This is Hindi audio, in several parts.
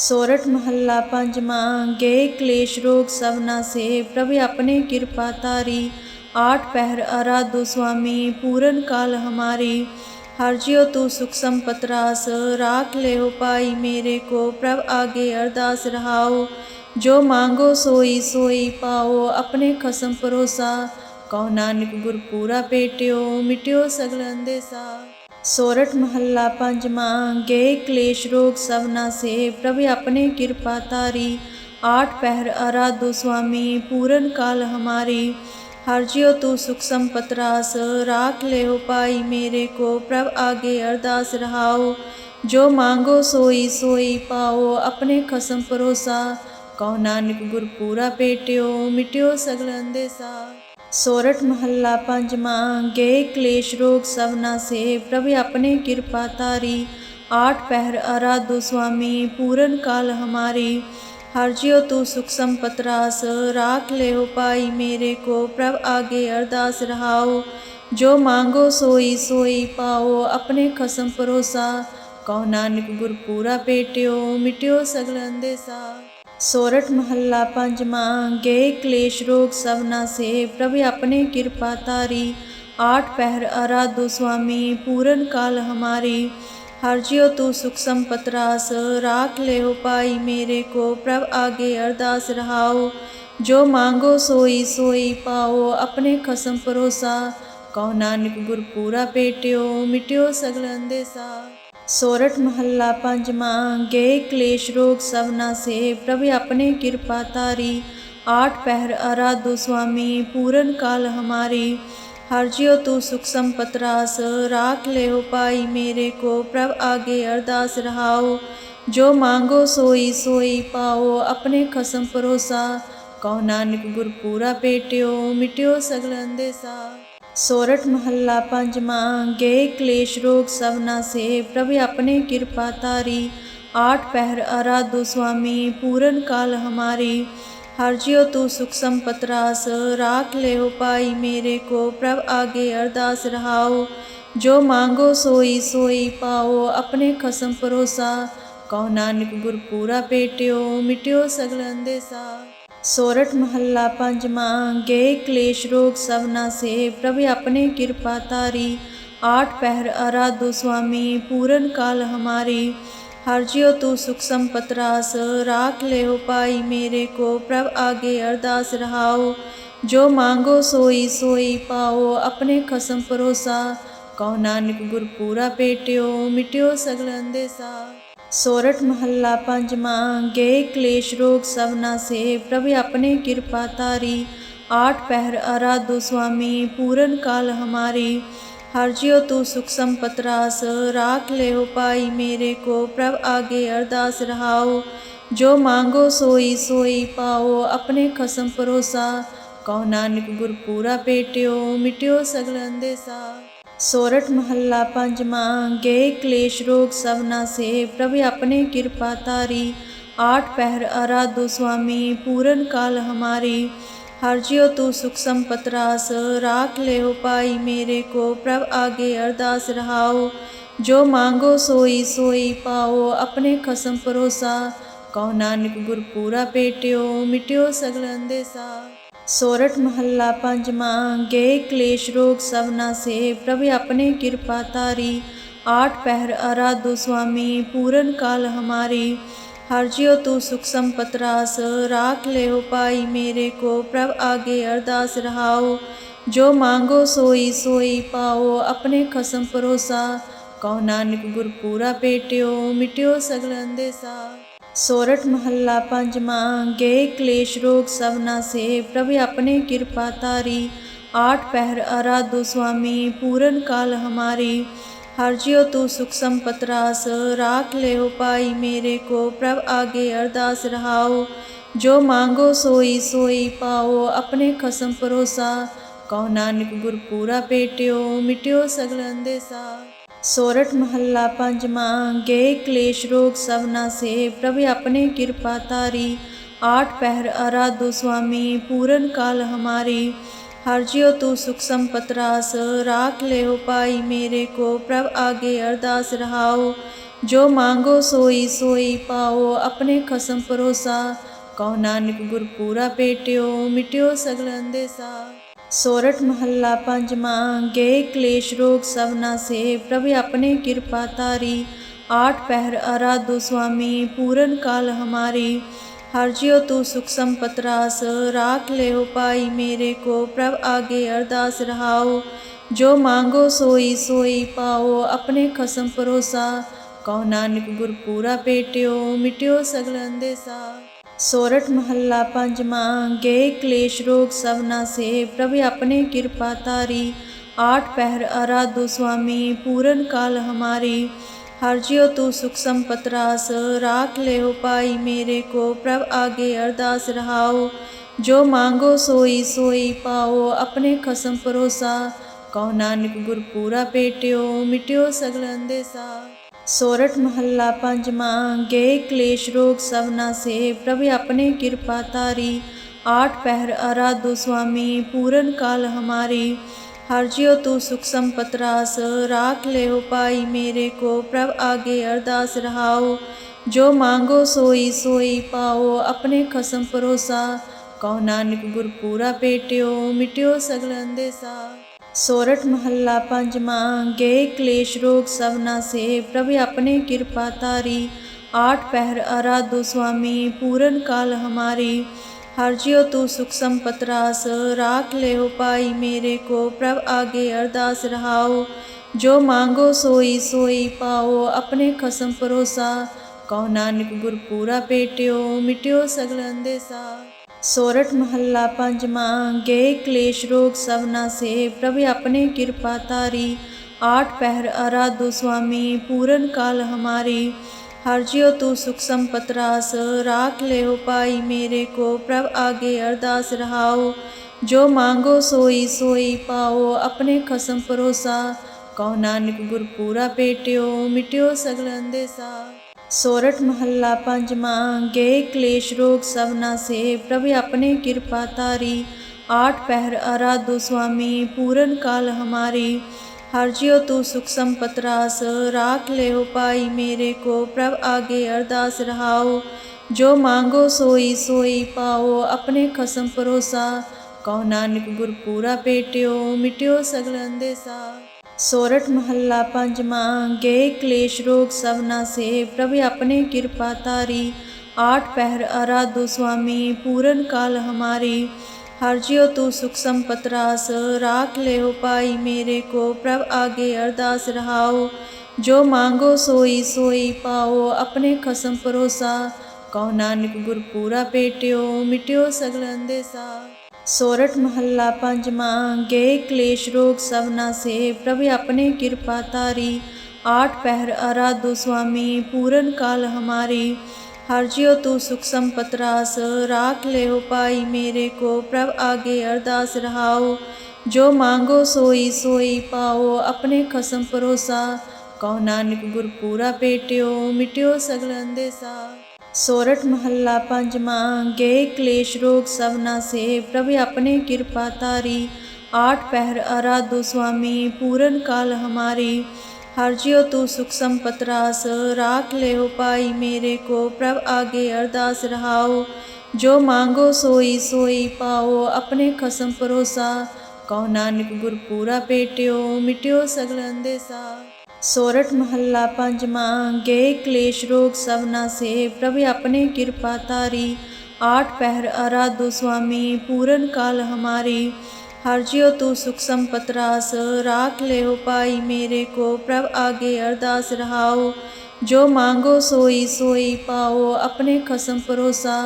सोरठ સોરઠ મહલ્લા પંચમાં क्लेश, रोग રોગ से। प्रभु अपने कृपा तारी। आठ पहर आराधो स्वामी, पूरन काल हमारी। हर जियो तू सुख संपत रास, राख ले हो पाई मेरे को। प्रभ आगे अरदास रहाओ, जो मांगो सोई सोई पाओ। अपने खसम परोसा कौ नानक गुरपुरा पेट्यो, मिट्यो सगल अंदेसा। ਸੋਰਠ ਮਹੱਲਾ ਪੰਜਵਾਂ ਗੇ ਕਲੇਸ਼ ਰੋਗ ਸਭ ਨਾਸੇ ਪ੍ਰਭ ਆਪਣੇ ਕਿਰਪਾ ਤਾਰੀ ਆਠ ਪਹਿਰ ਆਰਾਧੋ ਸੁਆਮੀ, ਪੂਰਨ ਕਾਲ ਹਮਾਰੀ। ਹਰ ਜਿਉ ਤੂ ਸੁਖ ਸੰਪਤ ਰਾਸ, ਰਾਖ ਲਿਓ ਪਾਈ ਮੇਰੇ ਕੋ, ਪ੍ਰਭ ਆਗੇ ਅਰਦਾਸ ਰਹਾਓ। ਜੋ ਮੰਗੋ ਸੋਈ ਸੋਈ ਪਾਓ, ਆਪਣੇ ਖਸਮ ਪਰੋਸਾ ਕਉ ਨਾਨਕ ਗੁਰ ਪੂਰਾ ਭੇਟਿਓ ਮਿਟਿਓ ਸਗਲ ਅੰਦੇਸਾ ਸੋਰਠ ਮਹੱਲਾ ਪੰਜਵਾਂ ਗੇ ਕਲੇਸ਼ ਰੋਗ ਸਭ ਨਾਸੇ ਪ੍ਰਭ ਆਪਣੇ ਕਿਰਪਾ ਤਾਰੀ ਆਠ ਪਹਿਰ ਆਰਾਧੋ ਸੁਆਮੀ, ਪੂਰਨ ਕਾਲ ਹਮਾਰੀ। ਹਰ ਜਿਉ ਤੂ ਸੁਖ ਸੰਪਤ ਰਾਸ, ਰਾਖ ਲਿਓ ਪਾਈ ਮੇਰੇ ਕੋ। ਪ੍ਰਭ ਆਗੇ ਅਰਦਾਸ ਰਹਾਓ, ਜੋ ਮੰਗੋ ਸੋਈ ਸੋਈ ਪਾਓ, ਆਪਣੇ ਖਸਮ ਪਰੋਸਾ ਕਉ ਨਾਨਕ ਗੁਰ ਪੂਰਾ ਭੇਟਿਓ ਮਿਟਿਓ ਸਗਲ ਅੰਦੇਸਾ। ਸੋਰਠ ਮਹੱਲਾ ਪੰਜਵਾਂ ਗਏ ਕਲੇਸ਼ ਰੋਗ ਸਭ ਨਾਸੇ ਪ੍ਰਭ ਆਪਣੇ ਕਿਰਪਾ ਤਾਰੀ ਆਠ ਪਹਿਰ ਆਰਾਧੋ ਸੁਆਮੀ ਪੂਰਨ ਕਾਲ ਹਮਾਰੀ हर जियो तू सुख संपत रास राख ले हो पाई मेरे को प्रभ आगे अरदास रहाओ जो मांगो सोई सोई पाओ अपने खसम परोसा कहो नानक गुर पूरा पेटियो मिटियो सगल अंदेसा સોરઠ મહલ્લા क्लेश रोग ક્લેશ से। प्रभु अपने कृपा तारी। आठ पहर પહેર स्वामी, पूरन काल हमारी। हर जियो तू सुख संपत रास, राख ले हो पाई मेरे को। प्रभ आगे अरदास रहाओ, जो मांगो सोई सोई पाओ। अपने खसम परोसा कौ नानक गुरपुरा पेट्यो, मिट्यो सगल अंदेसा। ਸੋਰਠ ਮਹੱਲਾ ਪੰਜਵਾਂ ਗੇ ਕਲੇਸ਼ ਰੋਗ ਸਭ ਨਾਸੇ ਪ੍ਰਭ ਆਪਣੇ ਕਿਰਪਾ ਤਾਰੀ ਆਠ ਪਹਿਰ ਆਰਾਧੋ ਸੁਆਮੀ, ਪੂਰਨ ਕਾਲ ਹਮਾਰੀ। ਹਰਜਿਓ ਤੂ ਸੁਖ ਸੰਪਤ ਰਾਸ, ਰਾਖ ਲਿਓ ਪਾਈ ਮੇਰੇ ਕੋ। ਪ੍ਰਭ ਆਗੇ ਅਰਦਾਸ ਰਹਾਓ, ਜੋ ਮੰਗੋ ਸੋਈ ਸੋਈ ਪਾਓ। ਆਪਣੇ ਖਸਮ ਪਰੋਸਾ ਕਹੋ ਨਾਨਕ ਗੁਰ ਪੂਰਾ ਪੇਟਿਓ, ਮਿਟਿਓ ਸਗਲ ਅੰਦੇਸਾ ਸੋਰਠ ਮਹੱਲਾ ਪੰਜਵਾਂ ਗੇ ਕਲੇਸ਼ ਰੋਗ ਸਭ ਨਾਸੇ ਪ੍ਰਭ ਆਪਣੇ ਕਿਰਪਾ ਤਾਰੀ ਆਠ ਪਹਿਰ ਆਰਾਧੂ ਸੁਆਮੀ, ਪੂਰਨ ਕਾਲ ਹਮਾਰੀ। ਹਰ ਜਿਉ ਤੂ ਸੁਖ ਸੰਪਤ ਰਾਸ, ਰਾਖ ਲਿਓ ਪਾਈ ਮੇਰੇ ਕੋ, ਪ੍ਰਭ ਆਗੇ ਅਰਦਾਸ ਰਹਾਓ। ਜੋ ਮੰਗੋ ਸੋਈ ਸੋਈ ਪਾਓ, ਆਪਣੇ ਖਸਮ ਪਰੋਸਾ ਕਉ ਨਾਨਕ ਗੁਰ ਪੂਰਾ ਭੇਟਿਓ ਮਿਟਿਓ ਸਗਲ ਅੰਦੇਸਾ सोरठ महल्ला पंचमा गे क्लेश रोग सबना से प्रभु अपने कृपा तारी। आठ पहर आराधु स्वामी, पूरन काल हमारी। हर जियो तू सुख संपत राख ले हो पाई मेरे को। प्रभ आगे अरदास रहाओ। जो मांगो सोई सोई पाओ। अपने खसम परोसा। कौ नानक गुरपुरा पेट्यो, मिट्यो सगल अंदेसा। સોરઠ गे क्लेश रोग सबना से प्रभु अपने कृपा तारी। आठ पहर પહેર स्वामी, पूरन काल हमारी। हर जियो तू सुख संपत रास, राख ले पाई मेरे को। प्रभ आगे अरदास रहाओ। जो मांगो सोई सोई पाओ। अपने खसम परोसा। कौ नानक गुरपुरा पेट्यो, मिट्यो सगल अंदेसा। सोरठ સોરઠ મહલ્લા પંચમાં क्लेश रोग રોગ से। प्रभु अपने कृपा तारी। आठ पहर आराधो स्वामी, पूरन काल हमारी। हर जियो तू सुख संपत रास, राख ले हो पाई मेरे को। प्रभ आगे अरदास रहाओ। जो मांगो सोई सोई पाओ। अपने खसम परोसा। कौ नानक गुर पूरा पेट्यो, मिट्यो सगल अंदेसा। सोरठ સોરઠ મહલ્લા પંચમાં क्लेश रोग રોગ से प्रभु अपने कृपा तारी आठ पहर પહેર स्वामी पूरन काल हमारी हर जियो तू सुख संपत रास राख ले हो पाई मेरे को प्रभ आगे अरदास रहाओ जो मांगो सोई सोई पाओ अपने खसम परोसा कौ नानक गुरपुरा पेट्यो मिट्यो सगल अंदेसा ਸੋਰਠ ਮਹੱਲਾ ਪੰਜਵਾਂ ਗੇ ਕਲੇਸ਼ ਰੋਗ ਸਭ ਨਾਸੇ ਪ੍ਰਭ ਆਪਣੇ ਕਿਰਪਾ ਤਾਰੀ ਆਠ ਪਹਿਰ ਆਰਾਧੋ ਸੁਆਮੀ, ਪੂਰਨ ਕਾਲ ਹਮਾਰੀ। ਹਰ ਜਿਉ ਤੂ ਸੁਖ ਸੰਪਤ ਰਾਸ, ਰਾਖ ਲਿਓ ਪਾਈ ਮੇਰੇ ਕੋ, ਪ੍ਰਭ ਆਗੇ ਅਰਦਾਸ ਰਹਾਓ। ਜੋ ਮੰਗੋ ਸੋਈ ਸੋਈ ਪਾਓ, ਆਪਣੇ ਖਸਮ ਪਰੋਸਾ ਕਉ ਨਾਨਕ ਗੁਰ ਪੂਰਾ ਭੇਟਿਓ ਮਿਟਿਓ ਸਗਲ ਅੰਦੇਸਾ सोरठ महल्ला पंचमा गे क्लेश रोग सवना से प्रभु अपने कृपा तारी, आठ पहर आराधो स्वामी, पूरन काल हमारी। हर जियो तू सुख संपत रास, राख ले हो पाई मेरे को। प्रभ आगे अरदास रहाओ, जो मांगो सोई सोई पाओ। अपने खसम परोसा कौ नानक गुरपुरा पेट्यो, मिट्यो सगल अंदेसा। सोरठ સોરઠ મહલ્લા क्लेश रोग सवना से। प्रभु अपने कृपा तारी। आठ पहर પહેર स्वामी, पूरन काल हमारी। हर जियो तू सुख संपत रास, राख ले हो पाई मेरे को। प्रभ आगे अरदास रहाओ। जो मांगो सोई सोई पाओ। अपने खसम परोसा। कौ नानक गुरपुरा पेट्यो, मिट्यो सगल अंदेसा। सोरठ મહલ્લા પંચમાં ગે क्लेश रोग સવના से। प्रभु अपने कृपा तारी। आठ पहर आराधो स्वामी, पूरन काल हमारी। हर जियो तू सुख संपत रास, राख ले हो पाई मेरे को। प्रभ आगे अरदास रहाओ। जो मांगो सोई सोई पाओ। अपने खसम परोसा। कहो नानक गुरपुरा पेट्यो, मिट्यो सगल अंदेसा। सोरठ महला મહલ્લા પંચમાં क्लेश रोग सवना से प्रभु अपने कृपा तारी आठ पहर પહેર स्वामी पूरन काल हमारी हर जियो तू सुख संपत रास राख ले हो पाई मेरे को प्रभ आगे अरदास रहाओ जो मांगो सोई सोई पाओ अपने खसम परोसा कौ नानक गुरपुरा पेट्यो मिट्यो सगल अंदेसा ਸੋਰਠ ਮਹੱਲਾ ਪੰਜਵਾਂ ਗੇ ਕਲੇਸ਼ ਰੋਗ ਸਭ ਨਾਸੇ ਪ੍ਰਭ ਆਪਣੇ ਕਿਰਪਾ ਤਾਰੀ ਆਠ ਪਹਿਰ ਆਰਾਧੂ ਸੁਆਮੀ, ਪੂਰਨ ਕਾਲ ਹਮਾਰੀ। ਹਰ ਜਿਉ ਤੂ ਸੁਖ ਸੰਪਤ ਰਾਸ, ਰਾਖ ਲਿਓ ਪਾਈ ਮੇਰੇ ਕੋ, ਪ੍ਰਭ ਆਗੇ ਅਰਦਾਸ ਰਹਾਓ। ਜੋ ਮੰਗੋ ਸੋਈ ਸੋਈ ਪਾਓ, ਆਪਣੇ ਖਸਮ ਪਰੋਸਾ ਕਉ ਨਾਨਕ ਗੁਰ ਪੂਰਾ ਭੇਟਿਓ ਮਿਟਿਓ ਸਗਲ ਅੰਦੇਸਾ। सोरठ महल्ला पंचमा गे क्लेश रोग सबना से प्रभु अपने कृपा तारी, आठ पहर अराधो स्वामी, पूरन काल हमारी। हर जियो तू सुख संपत रास, राख ले हो पाई मेरे को। प्रभ आगे अरदास रहाओ, जो मांगो सोई सोई पाओ। अपने खसम परोसा કહો નાનક ગુર પૂરા પેટ્યો મિટ્યો सा सोरठ સોરઠ મહલ્લા પંચમાં ગે ક્લેશ રોગ સવના से પ્રભુ अपने कृपा तारी। आठ पहर आराधो स्वामी, पूरन काल हमारी। हर जियो तू सुख संपत रास, राख ले हो पाई मेरे को। प्रभ आगे अरदास रहाओ, जो मांगो सोई सोई पाओ, अपने खसम परोसा। कहो, नानक गुर पूरा पेट्यो मिट्यो सगल अंदेसा सोरठ સોરઠ મહલ્લા પંચમાં क्लेश, रोग રોગ से प्रभु अपने कृपा तारी। आठ पहर आराधो स्वामी, पूरन काल हमारी। हर जियो तू सुख संपत रास, राख ले हो पाई मेरे को। प्रभ आगे अरदास रहाओ। जो मांगो सोई सोई पाओ। अपने खसम परोसा। कौ नानक गुरपुरा पेट्यो, मिट्यो सगल अंदेसा। ਸੋਰਠ ਮਹੱਲਾ ਪੰਜਵਾਂ ਗੇ ਕਲੇਸ਼ ਰੋਗ ਸਭ ਨਾਸੇ ਪ੍ਰਭ ਆਪਣੇ ਕਿਰਪਾ ਤਾਰੀ ਆਠ ਪਹਿਰ ਆਰਾਧੋ ਸੁਆਮੀ, ਪੂਰਨ ਕਾਲ ਹਮਾਰੀ। ਹਰ ਜਿਉ ਤੂ ਸੁਖ ਸੰਪਤ ਰਾਸ, ਰਾਖ ਲਿਓ ਪਾਈ ਮੇਰੇ ਕੋ, ਪ੍ਰਭ ਆਗੇ ਅਰਦਾਸ ਰਹਾਓ। ਜੋ ਮੰਗੋ ਸੋਈ ਸੋਈ ਪਾਓ, ਆਪਣੇ ਖਸਮ ਪਰੋਸਾ ਕਉ ਨਾਨਕ ਗੁਰ ਪੂਰਾ ਭੇਟਿਓ ਮਿਟਿਓ ਸਗਲ ਅੰਦੇਸਾ ਸੋਰਠ ਮਹੱਲਾ ਪੰਜਵਾਂ ਗੇ ਕਲੇਸ਼ ਰੋਗ ਸਭ ਨਾ ਸੇ ਪ੍ਰਭ ਆਪਣੇ ਕਿਰਪਾ ਤਾਰੀ ਆਠ ਪਹਿਰ ਆਰਾਧੋ ਸੁਆਮੀ, ਪੂਰਨ ਕਾਲ ਹਮਾਰੀ। ਹਰ ਜਿਉ ਤੂ ਸੁਖ ਸੰਪਤ ਰਾਸ, ਰਾਖ ਲਿਓ ਪਾਈ ਮੇਰੇ ਕੋ, ਪ੍ਰਭ ਆਗੇ ਅਰਦਾਸ ਰਹਾਓ। ਜੋ ਮੰਗੋ ਸੋਈ ਸੋਈ ਪਾਓ, ਆਪਣੇ ਖਸਮ ਪਰੋਸਾ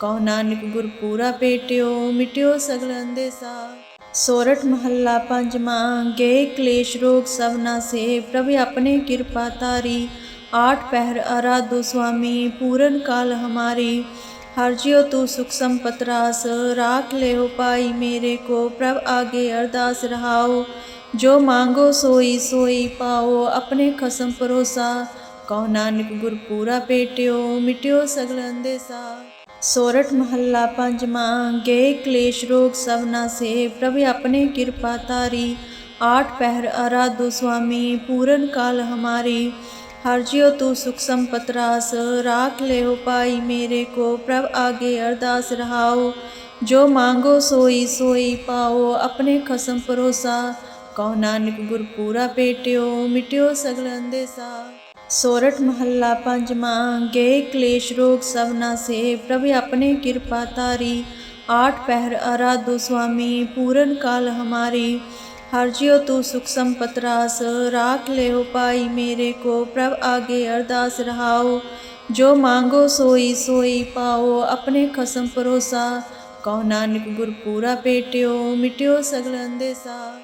ਕਉ ਨਾਨਕ ਗੁਰ ਪੂਰਾ ਭੇਟਿਓ ਮਿਟਿਓ ਸਗਲ ਅੰਦੇਸਾ। ਸੋਰਠ ਮਹੱਲਾ ਪੰਜਵਾਂ ਗੇ ਕਲੇਸ਼ ਰੋਗ ਸਭਨਾ ਸੇ ਪ੍ਰਭ ਆਪਣੇ ਕਿਰਪਾ ਤਾਰੀ ਆਠ ਪਹਿਰ ਆਰਾਧੋ ਸੁਆਮੀ ਪੂਰਨ ਕਾਲ ਹਮਾਰੀ हर जियो तू सुख संपत रास राख ले हो पाई मेरे को प्रभ आगे अरदास रहाओ जो मांगो सोई सोई पाओ अपने खसम परोसा कहो नानक गुर पूरा पेटियो मिटियो सगल अंदेसा સોરઠ મહલ્લા क्लेश रोग ક્લેશ से। प्रभु अपने कृपा तारी। आठ पहर પહેર स्वामी, पूरन काल हमारी। हर जियो तू सुख संपत रास, राख ले हो पाई मेरे को। प्रभ आगे अरदास रहाओ। जो मांगो सोई सोई पाओ। अपने खसम परोसा। कौ नानक गुरपुरा पेट्यो, मिट्यो सगल अंदेसा। सोरठ સોરઠ મહલ્લા क्लेश रोग ક્લેશ રોગ से। प्रभु अपने कृपा तारी। आठ पहर પહેર स्वामी, पूरन काल हमारी। हर जियो तू सुख संपत रास, राख ले हो पाई मेरे को। प्रभ आगे अरदास रहाओ। जो मांगो सोई सोई पाओ। अपने खसम परोसा। कौ नानक गुर पूरा मिट्यो मिटियो सगल अंदेसा।